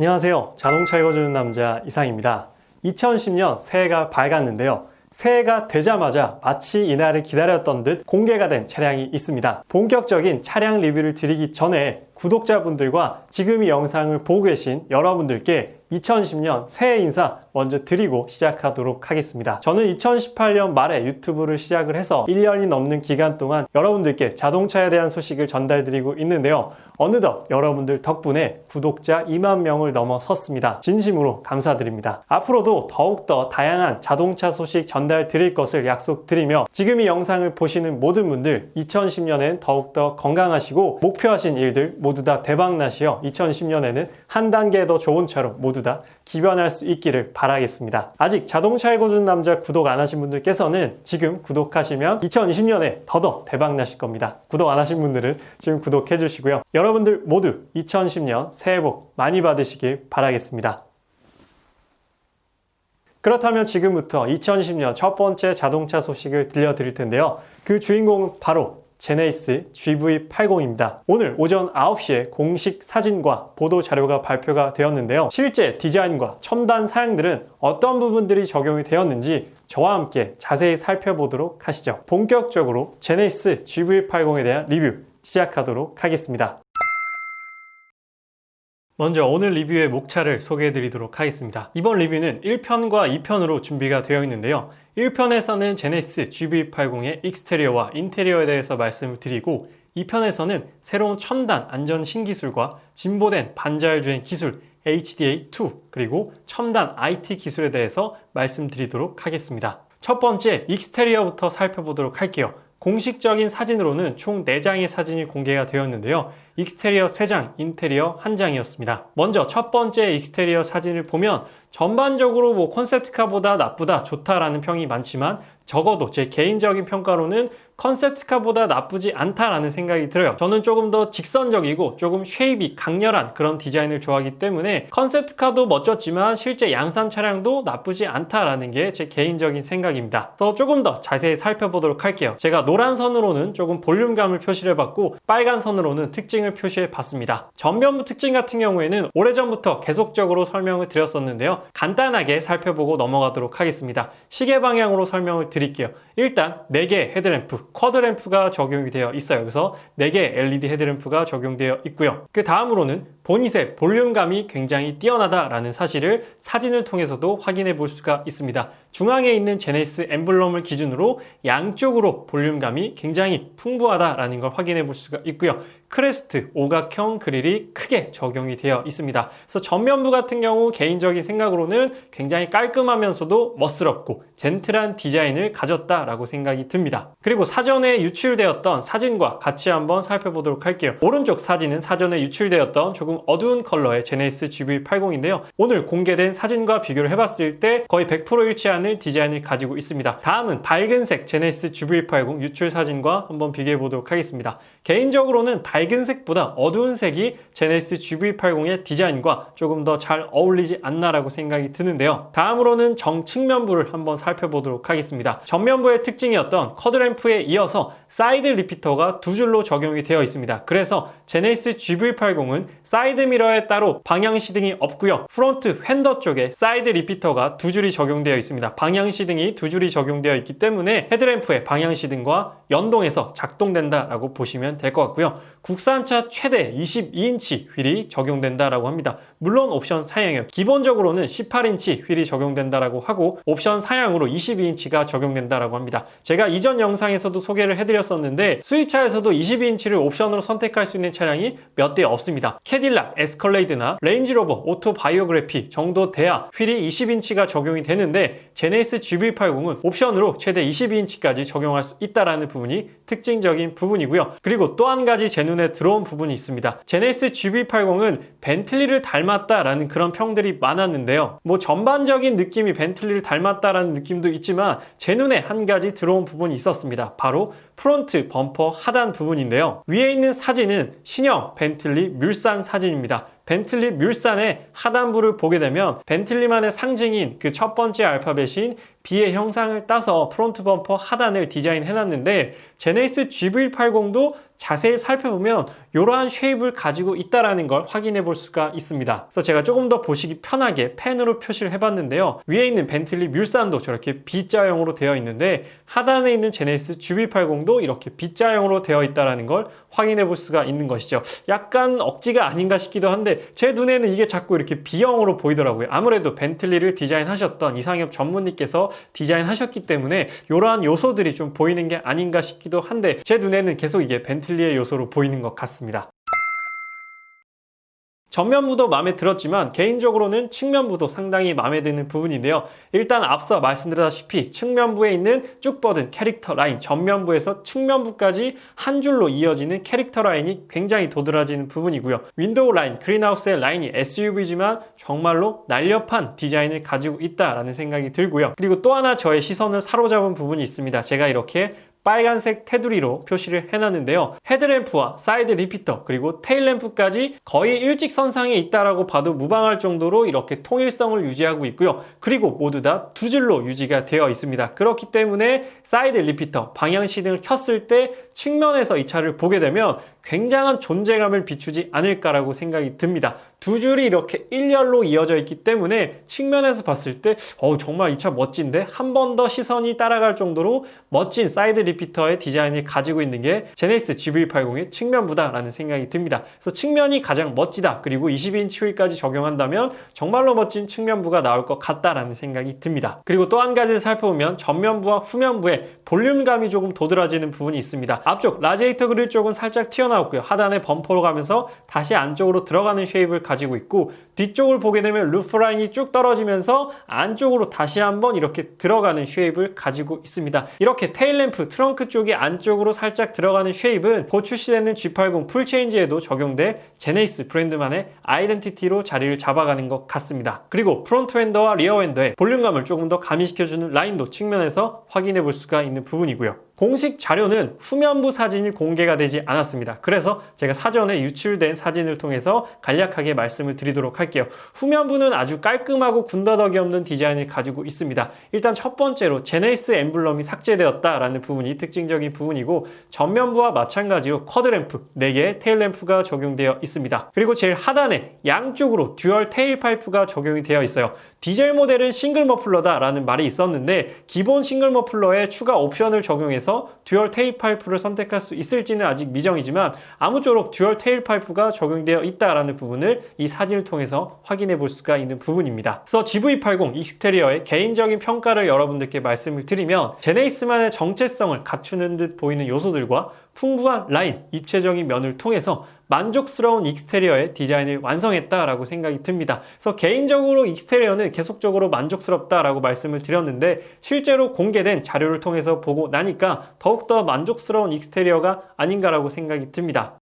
안녕하세요. 자동차 읽어주는 남자 이상입니다. 2010년 새해가 밝았는데요. 새해가 되자마자 마치 이날을 기다렸던 듯 공개가 된 차량이 있습니다. 본격적인 차량 리뷰를 드리기 전에 구독자분들과 지금 이 영상을 보고 계신 여러분들께 2010년 새해 인사 먼저 드리고 시작하도록 하겠습니다. 저는 2018년 말에 유튜브를 시작을 해서 1년이 넘는 기간 동안 여러분들께 자동차에 대한 소식을 전달드리고 있는데요. 어느덧 여러분들 덕분에 구독자 2만 명을 넘어섰습니다. 진심으로 감사드립니다. 앞으로도 더욱더 다양한 자동차 소식 전달 드릴 것을 약속드리며 지금 이 영상을 보시는 모든 분들 2010년엔 더욱더 건강하시고 목표하신 일들 모두 다 대박나시어 2010년에는 한 단계 더 좋은 차로 모두 다 기변할 수 있기를 바라겠습니다. 아직 자동차 알고준 남자 구독 안 하신 분들께서는 지금 구독하시면 2020년에 더더 대박나실 겁니다. 구독 안 하신 분들은 지금 구독해 주시고요. 여러분들 모두 2010년 새해 복 많이 받으시길 바라겠습니다. 그렇다면 지금부터 2010년 첫 번째 자동차 소식을 들려드릴 텐데요. 그 주인공은 바로 제네이스 GV80입니다. 오늘 오전 9시에 공식 사진과 보도 자료가 발표가 되었는데요. 실제 디자인과 첨단 사양들은 어떤 부분들이 적용이 되었는지 저와 함께 자세히 살펴보도록 하시죠. 본격적으로 제네이스 GV80에 대한 리뷰 시작하도록 하겠습니다. 먼저 오늘 리뷰의 목차를 소개해 드리도록 하겠습니다. 이번 리뷰는 1편과 2편으로 준비가 되어 있는데요. 1편에서는 제네시스 GV80의 익스테리어와 인테리어에 대해서 말씀을 드리고 2편에서는 새로운 첨단 안전 신기술과 진보된 반자율 주행 기술 HDA2 그리고 첨단 IT 기술에 대해서 말씀드리도록 하겠습니다. 첫 번째 익스테리어부터 살펴보도록 할게요. 공식적인 사진으로는 총 4장의 사진이 공개가 되었는데요. 익스테리어 3장, 인테리어 1장이었습니다. 먼저 첫 번째 익스테리어 사진을 보면 전반적으로 뭐 컨셉트카보다 나쁘다, 좋다라는 평이 많지만 적어도 제 개인적인 평가로는 컨셉트카보다 나쁘지 않다라는 생각이 들어요. 저는 조금 더 직선적이고 조금 쉐입이 강렬한 그런 디자인을 좋아하기 때문에 컨셉트카도 멋졌지만 실제 양산 차량도 나쁘지 않다라는 게 제 개인적인 생각입니다. 더 조금 더 자세히 살펴보도록 할게요. 제가 노란 선으로는 조금 볼륨감을 표시를 해봤고 빨간 선으로는 특징을 표시해 봤습니다. 전면부 특징 같은 경우에는 오래전부터 계속적으로 설명을 드렸었는데요. 간단하게 살펴보고 넘어가도록 하겠습니다. 시계 방향으로 설명을 드릴게요. 일단 4개 헤드램프, 쿼드램프가 적용이 되어 있어요. 그래서 4개 LED 헤드램프가 적용되어 있고요. 그 다음으로는 보닛의 볼륨감이 굉장히 뛰어나다라는 사실을 사진을 통해서도 확인해 볼 수가 있습니다. 중앙에 있는 제네시스 엠블럼을 기준으로 양쪽으로 볼륨감이 굉장히 풍부하다라는 걸 확인해 볼 수가 있고요. 크레스트 오각형 그릴이 크게 적용이 되어 있습니다. 그래서 전면부 같은 경우 개인적인 생각으로는 굉장히 깔끔하면서도 멋스럽고 젠틀한 디자인을 가졌다라고 생각이 듭니다. 그리고 사전에 유출되었던 사진과 같이 한번 살펴보도록 할게요. 오른쪽 사진은 사전에 유출되었던 조금 어두운 컬러의 제네시스 GV80인데요. 오늘 공개된 사진과 비교를 해봤을 때 거의 100% 일치하는 디자인을 가지고 있습니다. 다음은 밝은색 제네시스 GV80 유출 사진과 한번 비교해 보도록 하겠습니다. 개인적으로는 밝은 색보다 어두운 색이 제네시스 GV80의 디자인과 조금 더 잘 어울리지 않나라고 생각이 드는데요. 다음으로는 정측면부를 한번 살펴보도록 하겠습니다. 전면부의 특징이었던 커드램프에 이어서 사이드 리피터가 두 줄로 적용이 되어 있습니다. 그래서 제네시스 GV80은 사이드 미러에 따로 방향 시등이 없고요. 프론트 휀더 쪽에 사이드 리피터가 두 줄이 적용되어 있습니다. 방향 시등이 두 줄이 적용되어 있기 때문에 헤드램프의 방향 시등과 연동해서 작동된다라고 보시면 될 것 같고요. 국산차 최대 22인치 휠이 적용된다라고 합니다. 물론 옵션 사양이요. 기본적으로는 18인치 휠이 적용된다라고 하고 옵션 사양으로 22인치가 적용된다라고 합니다. 제가 이전 영상에서도 소개를 해드렸었는데 수입차에서도 22인치를 옵션으로 선택할 수 있는 차량이 몇 대 없습니다. 캐딜락, 에스컬레이드나 레인지로버, 오토 바이오그래피 정도 돼야 휠이 20인치가 적용이 되는데 제네시스 GV80은 옵션으로 최대 22인치까지 적용할 수 있다라는 부분이 특징적인 부분이고요. 그리고 또 한 가지 제 눈에 들어온 부분이 있습니다. 제네시스 GV80은 벤틀리를 닮았다라는 그런 평들이 많았는데요. 뭐 전반적인 느낌이 벤틀리를 닮았다라는 느낌도 있지만 제 눈에 한 가지 들어온 부분이 있었습니다. 바로 프론트 범퍼 하단 부분인데요. 위에 있는 사진은 신형 벤틀리 뮬산 사진입니다. 벤틀리 뮬산의 하단부를 보게 되면 벤틀리만의 상징인 그 첫 번째 알파벳인 B의 형상을 따서 프론트 범퍼 하단을 디자인해 놨는데 제네시스 GV80도 자세히 살펴보면 이러한 쉐입을 가지고 있다라는 걸 확인해 볼 수가 있습니다. 그래서 제가 조금 더 보시기 편하게 펜으로 표시를 해봤는데요. 위에 있는 벤틀리 뮬산도 저렇게 B자형으로 되어 있는데 하단에 있는 제네시스 GB80도 이렇게 B자형으로 되어 있다라는 걸 확인해 볼 수가 있는 것이죠. 약간 억지가 아닌가 싶기도 한데 제 눈에는 이게 자꾸 이렇게 B형으로 보이더라고요. 아무래도 벤틀리를 디자인하셨던 이상엽 전문님께서 디자인하셨기 때문에 이러한 요소들이 좀 보이는 게 아닌가 싶기도 한데 제 눈에는 계속 이게 벤틀리의 요소로 보이는 것 같습니다. 전면부도 마음에 들었지만 개인적으로는 측면부도 상당히 마음에 드는 부분인데요. 일단 앞서 말씀드렸다시피 측면부에 있는 쭉 뻗은 캐릭터 라인, 전면부에서 측면부까지 한 줄로 이어지는 캐릭터 라인이 굉장히 도드라지는 부분이고요. 윈도우 라인, 그린하우스의 라인이 SUV지만 정말로 날렵한 디자인을 가지고 있다라는 생각이 들고요. 그리고 또 하나 저의 시선을 사로잡은 부분이 있습니다. 제가 이렇게 빨간색 테두리로 표시를 해놨는데요. 헤드램프와 사이드 리피터 그리고 테일램프까지 거의 일직선상에 있다라고 봐도 무방할 정도로 이렇게 통일성을 유지하고 있고요. 그리고 모두 다 두 줄로 유지가 되어 있습니다. 그렇기 때문에 사이드 리피터 방향 시등을 켰을 때 측면에서 이 차를 보게 되면 굉장한 존재감을 비추지 않을까라고 생각이 듭니다. 두 줄이 이렇게 일렬로 이어져 있기 때문에 측면에서 봤을 때 어, 정말 이 차 멋진데 한 번 더 시선이 따라갈 정도로 멋진 사이드 리피터의 디자인을 가지고 있는 게 제네시스 GV80의 측면부다라는 생각이 듭니다. 그래서 측면이 가장 멋지다. 그리고 22인치 휠까지 적용한다면 정말로 멋진 측면부가 나올 것 같다라는 생각이 듭니다. 그리고 또 한 가지를 살펴보면 전면부와 후면부의 볼륨감이 조금 도드라지는 부분이 있습니다. 앞쪽 라지에이터 그릴 쪽은 살짝 튀어나왔고요. 하단에 범퍼로 가면서 다시 안쪽으로 들어가는 쉐입을 가지고 있고 뒤쪽을 보게 되면 루프 라인이 쭉 떨어지면서 안쪽으로 다시 한번 이렇게 들어가는 쉐입을 가지고 있습니다. 이렇게 테일램프 트렁크 쪽이 안쪽으로 살짝 들어가는 쉐입은 곧 출시되는 G80 풀체인지에도 적용돼 제네이스 브랜드만의 아이덴티티로 자리를 잡아가는 것 같습니다. 그리고 프론트 웬더와 리어 웬더의 볼륨감을 조금 더 가미시켜주는 라인도 측면에서 확인해 볼 수가 있는 부분이고요. 공식 자료는 후면부 사진이 공개가 되지 않았습니다. 그래서 제가 사전에 유출된 사진을 통해서 간략하게 말씀을 드리도록 할게요. 후면부는 아주 깔끔하고 군더더기 없는 디자인을 가지고 있습니다. 일단 첫 번째로 제네이스 엠블럼이 삭제되었다라는 부분이 특징적인 부분이고 전면부와 마찬가지로 쿼드램프 4개의 테일램프가 적용되어 있습니다. 그리고 제일 하단에 양쪽으로 듀얼 테일 파이프가 적용이 되어 있어요. 디젤 모델은 싱글 머플러다라는 말이 있었는데 기본 싱글 머플러에 추가 옵션을 적용해서 듀얼 테일 파이프를 선택할 수 있을지는 아직 미정이지만 아무쪼록 듀얼 테일 파이프가 적용되어 있다라는 부분을 이 사진을 통해서 확인해 볼 수가 있는 부분입니다. 그래서 GV80 익스테리어의 개인적인 평가를 여러분들께 말씀을 드리면 제네이스만의 정체성을 갖추는 듯 보이는 요소들과 풍부한 라인, 입체적인 면을 통해서 만족스러운 익스테리어의 디자인을 완성했다라고 생각이 듭니다. 그래서 개인적으로 익스테리어는 계속적으로 만족스럽다라고 말씀을 드렸는데 실제로 공개된 자료를 통해서 보고 나니까 더욱더 만족스러운 익스테리어가 아닌가라고 생각이 듭니다.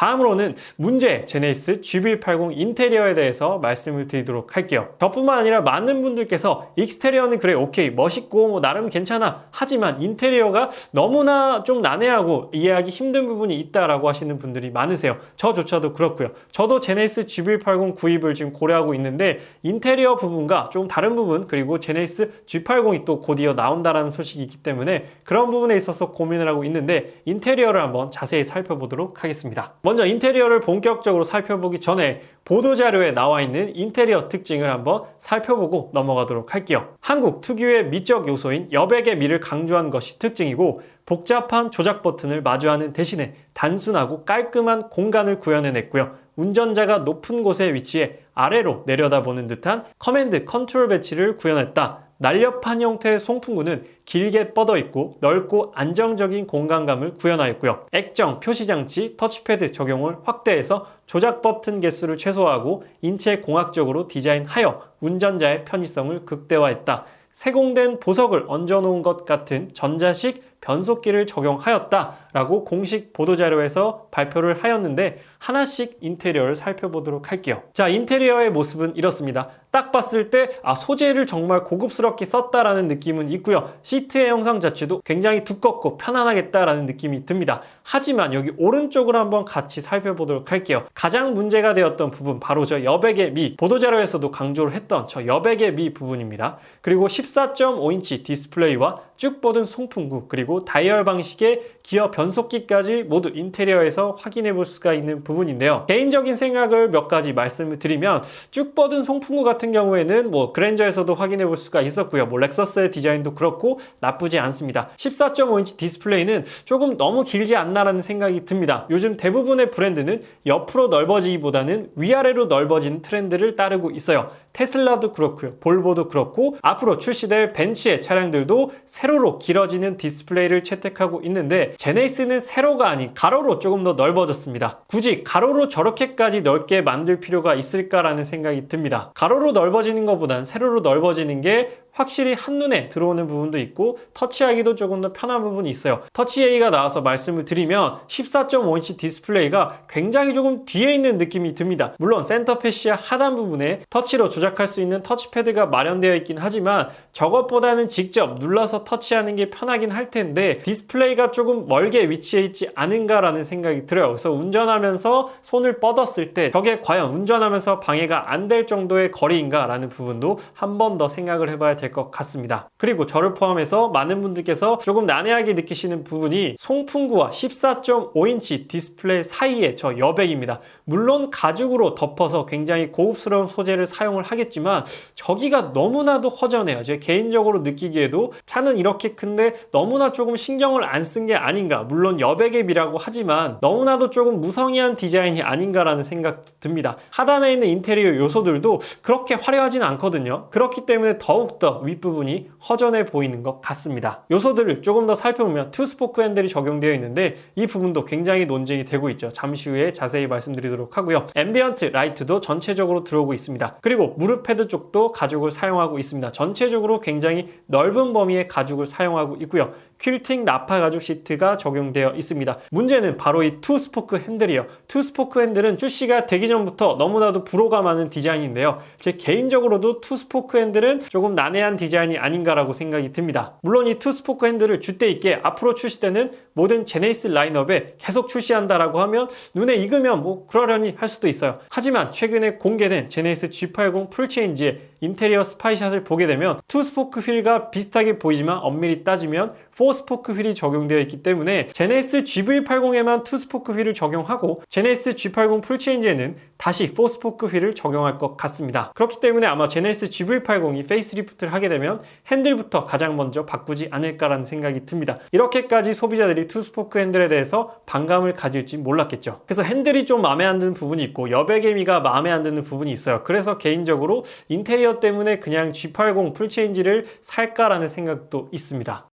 다음으로는 문제 제네시스 GV80 인테리어에 대해서 말씀을 드리도록 할게요. 저뿐만 아니라 많은 분들께서 익스테리어는 그래 오케이 멋있고 뭐 나름 괜찮아 하지만 인테리어가 너무나 좀 난해하고 이해하기 힘든 부분이 있다라고 하시는 분들이 많으세요. 저조차도 그렇고요. 저도 제네시스 GV80 구입을 지금 고려하고 있는데 인테리어 부분과 좀 다른 부분 그리고 제네시스 G80이 또 곧이어 나온다라는 소식이 있기 때문에 그런 부분에 있어서 고민을 하고 있는데 인테리어를 한번 자세히 살펴보도록 하겠습니다. 먼저 인테리어를 본격적으로 살펴보기 전에 보도자료에 나와 있는 인테리어 특징을 한번 살펴보고 넘어가도록 할게요. 한국 특유의 미적 요소인 여백의 미를 강조한 것이 특징이고 복잡한 조작 버튼을 마주하는 대신에 단순하고 깔끔한 공간을 구현해냈고요. 운전자가 높은 곳에 위치해 아래로 내려다보는 듯한 커맨드 컨트롤 배치를 구현했다. 날렵한 형태의 송풍구는 길게 뻗어 있고 넓고 안정적인 공간감을 구현하였고요. 액정, 표시장치, 터치패드 적용을 확대해서 조작 버튼 개수를 최소화하고 인체 공학적으로 디자인하여 운전자의 편의성을 극대화했다. 세공된 보석을 얹어놓은 것 같은 전자식 변속기를 적용하였다 라고 공식 보도자료에서 발표를 하였는데 하나씩 인테리어를 살펴보도록 할게요. 자, 인테리어의 모습은 이렇습니다. 딱 봤을 때, 아, 소재를 정말 고급스럽게 썼다라는 느낌은 있고요. 시트의 형상 자체도 굉장히 두껍고 편안하겠다라는 느낌이 듭니다. 하지만 여기 오른쪽으로 한번 같이 살펴보도록 할게요. 가장 문제가 되었던 부분, 바로 저 여백의 미, 보도자료에서도 강조를 했던 저 여백의 미 부분입니다. 그리고 14.5인치 디스플레이와 쭉 뻗은 송풍구, 그리고 다이얼 방식의 기어 변 속기까지 모두 인테리어에서 확인해 볼 수가 있는 부분인데요. 개인적인 생각을 몇 가지 말씀을 드리면 쭉 뻗은 송풍구 같은 경우에는 뭐 그랜저에서도 확인해 볼 수가 있었고요. 뭐 렉서스의 디자인도 그렇고 나쁘지 않습니다. 14.5인치 디스플레이는 조금 너무 길지 않나라는 생각이 듭니다. 요즘 대부분의 브랜드는 옆으로 넓어지기보다는 위아래로 넓어지는 트렌드를 따르고 있어요. 테슬라도 그렇고요. 볼보도 그렇고 앞으로 출시될 벤츠의 차량들도 세로로 길어지는 디스플레이를 채택하고 있는데 제네이스는 세로가 아닌 가로로 조금 더 넓어졌습니다. 굳이 가로로 저렇게까지 넓게 만들 필요가 있을까라는 생각이 듭니다. 가로로 넓어지는 것보단 세로로 넓어지는 게 확실히 한눈에 들어오는 부분도 있고 터치하기도 조금 더 편한 부분이 있어요. 터치 A가 나와서 말씀을 드리면 14.5인치 디스플레이가 굉장히 조금 뒤에 있는 느낌이 듭니다. 물론 센터 패시아 하단 부분에 터치로 조작할 수 있는 터치패드가 마련되어 있긴 하지만 저것보다는 직접 눌러서 터치하는 게 편하긴 할 텐데 디스플레이가 조금 멀게 위치해 있지 않은가라는 생각이 들어요. 그래서 운전하면서 손을 뻗었을 때 저게 과연 운전하면서 방해가 안 될 정도의 거리인가라는 부분도 한 번 더 생각을 해봐야 될 것 같습니다. 그리고 저를 포함해서 많은 분들께서 조금 난해하게 느끼시는 부분이 송풍구와 14.5인치 디스플레이 사이의 저 여백입니다. 물론 가죽으로 덮어서 굉장히 고급스러운 소재를 사용을 하겠지만 저기가 너무나도 허전해요. 제가 개인적으로 느끼기에도 차는 이렇게 큰데 너무나 조금 신경을 안 쓴 게 아닌가. 물론 여백앱이라고 하지만 너무나도 조금 무성의한 디자인이 아닌가라는 생각도 듭니다. 하단에 있는 인테리어 요소들도 그렇게 화려하진 않거든요. 그렇기 때문에 더욱더 윗부분이 허전해 보이는 것 같습니다. 요소들을 조금 더 살펴보면 투스포크 핸들이 적용되어 있는데 이 부분도 굉장히 논쟁이 되고 있죠. 잠시 후에 자세히 말씀드리도록 하고요. 앰비언트 라이트도 전체적으로 들어오고 있습니다. 그리고 무릎 패드 쪽도 가죽을 사용하고 있습니다. 전체적으로 굉장히 넓은 범위의 가죽을 사용하고 있고요. 퀼팅 나파 가죽 시트가 적용되어 있습니다. 문제는 바로 이 투스포크 핸들이에요. 투스포크 핸들은 출시가 되기 전부터 너무나도 불호가 많은 디자인인데요. 제 개인적으로도 투스포크 핸들은 조금 난해 한 디자인이 아닌가라고 생각이 듭니다. 물론 이 투스포크 핸들을 주대 있게 앞으로 출시되는 모든 제네이스 라인업에 계속 출시한다라고 하면 눈에 익으면 뭐 그러려니 할 수도 있어요. 하지만 최근에 공개된 제네이스 G80 풀체인지의 인테리어 스파이샷을 보게 되면 투스포크 휠과 비슷하게 보이지만 엄밀히 따지면 4스포크 휠이 적용되어 있기 때문에 제네시스 GV80에만 2스포크 휠을 적용하고 제네시스 G80 풀체인지에는 다시 4스포크 휠을 적용할 것 같습니다. 그렇기 때문에 아마 제네시스 GV80이 페이스리프트를 하게 되면 핸들부터 가장 먼저 바꾸지 않을까라는 생각이 듭니다. 이렇게까지 소비자들이 2스포크 핸들에 대해서 반감을 가질지 몰랐겠죠. 그래서 핸들이 좀 마음에 안 드는 부분이 있고 여백개미가 마음에 안 드는 부분이 있어요. 그래서 개인적으로 인테리어 때문에 그냥 G80 풀체인지를 살까라는 생각도 있습니다.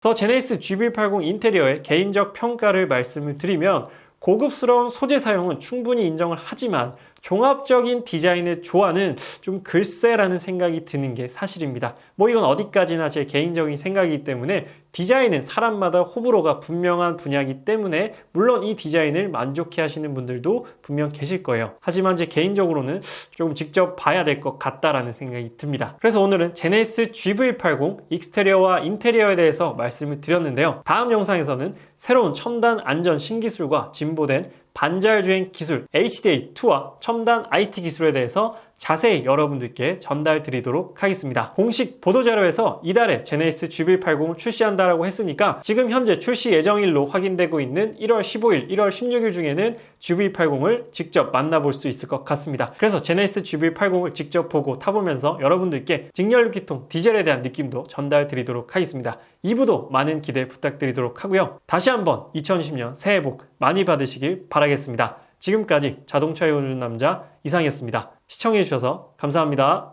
그래서 제네시스 GV80 인테리어의 개인적 평가를 말씀을 드리면 고급스러운 소재 사용은 충분히 인정을 하지만 종합적인 디자인의 조화는 좀 글쎄라는 생각이 드는 게 사실입니다. 뭐 이건 어디까지나 제 개인적인 생각이기 때문에 디자인은 사람마다 호불호가 분명한 분야이기 때문에 물론 이 디자인을 만족해 하시는 분들도 분명 계실 거예요. 하지만 제 개인적으로는 조금 직접 봐야 될 것 같다라는 생각이 듭니다. 그래서 오늘은 제네시스 GV80 익스테리어와 인테리어에 대해서 말씀을 드렸는데요. 다음 영상에서는 새로운 첨단 안전 신기술과 진보된 반자율주행 기술 HDA2와 첨단 IT 기술에 대해서 자세히 여러분들께 전달 드리도록 하겠습니다. 공식 보도자료에서 이달에 제네시스 GV80을 출시한다라고 했으니까 지금 현재 출시 예정일로 확인되고 있는 1월 15일, 1월 16일 중에는 GV80을 직접 만나볼 수 있을 것 같습니다. 그래서 제네시스 GV80을 직접 보고 타보면서 여러분들께 직렬유기통 디젤에 대한 느낌도 전달 드리도록 하겠습니다. 2부도 많은 기대 부탁드리도록 하고요. 다시 한번 2020년 새해 복 많이 받으시길 바라겠습니다. 지금까지 자동차에 오는 남자 이상이었습니다. 시청해주셔서 감사합니다.